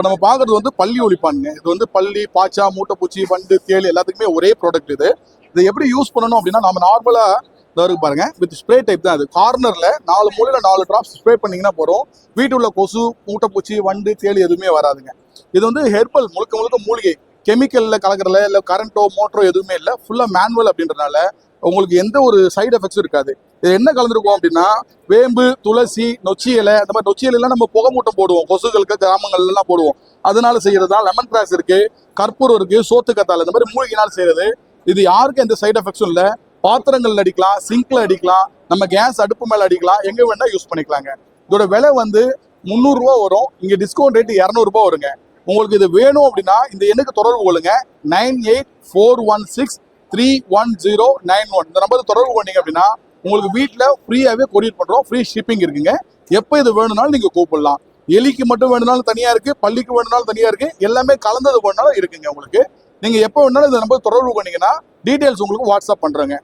இப்போ நம்ம பார்க்குறது வந்து பள்ளி ஒழிப்பானுங்க இது வந்து பள்ளி பாச்சா மூட்டைப்பூச்சி வண்டு தேள் எல்லாத்துக்குமே ஒரே ப்ராடக்ட் இது. இதை எப்படி யூஸ் பண்ணணும் அப்படின்னா நம்ம நார்மலாக இதாக இருக்கு பாருங்க. வித் ஸ்ப்ரே டைப் தான் அது. கார்னரில் நாலு மூலையில் நாலு ட்ராப்ஸ் ஸ்ப்ரே பண்ணீங்கன்னா வீட்டு வீட்டுள்ள கொசு மூட்டைப்பூச்சி வண்டு தேள் எதுவுமே வராதுங்க. இது வந்து ஹெர்பல் முழுக்க முழுக்க மூலிகை. கெமிக்கலில் கலக்கிறல இல்லை கரண்ட்டோ மோட்டரோ எதுவுமே இல்லை. ஃபுல்லாக மேனுவல் அப்படின்றனால உங்களுக்கு எந்த ஒரு சைடு எஃபெக்ட்ஸும் இருக்காது. இது என்ன கலந்துருக்கும் அப்படின்னா வேம்பு துளசி நொச்சி இலை அந்த மாதிரி நொச்சி இலையெல்லாம் நம்ம புகமூட்டம் போடுவோம். கொசுகளுக்கு கிராமங்கள்லாம் போடுவோம். அதனால செய்யறது தான் லெமன் கிராஸ் இருக்கு கற்பூரம் இருக்கு சோத்து கத்தாழை இந்த மாதிரி மூலிகைனால் செய்யறது. இது யாருக்கும் எந்த சைடு எஃபெக்ட்ஸும் இல்லை. பாத்திரங்கள்ல அடிக்கலாம் சிங்க்ல அடிக்கலாம் நம்ம கேஸ் அடுப்பு மேல அடிக்கலாம் எங்க வேணா யூஸ் பண்ணிக்கலாங்க. இதோட விலை வந்து முந்நூறுரூவா வரும். இங்க டிஸ்கவுண்ட் ரேட் இரநூறுபா வருங்க. உங்களுக்கு இது வேணும் அப்படின்னா இந்த எண்ணுக்கு தொடர்பு கொள்ளுங்க. Nine eight four one six three one zero nine one இந்த நம்பருக்கு தொடர்பு பண்ணீங்க அப்படின்னா உங்களுக்கு வீட்டில் ஃப்ரீயாகவே கொரியர் பண்ணுறோம் ஃப்ரீ ஷிப்பிங் இருக்குங்க. எப்போ இது வேணும்னாலும் நீங்கள் கூப்பிடலாம். எலிக்கு மட்டும் வேணும்னாலும் தனியாக இருக்குது பள்ளிக்கு வேணும்னாலும் தனியாக இருக்குது எல்லாமே கலந்தது வேணுனாலும் இருக்குங்க உங்களுக்கு. நீங்கள் எப்போ வேணாலும் இந்த நம்பர் தொடர்பு பண்ணீங்கன்னா டீட்டெயில்ஸ் உங்களுக்கு வாட்ஸ்அப் பண்ணுறேங்க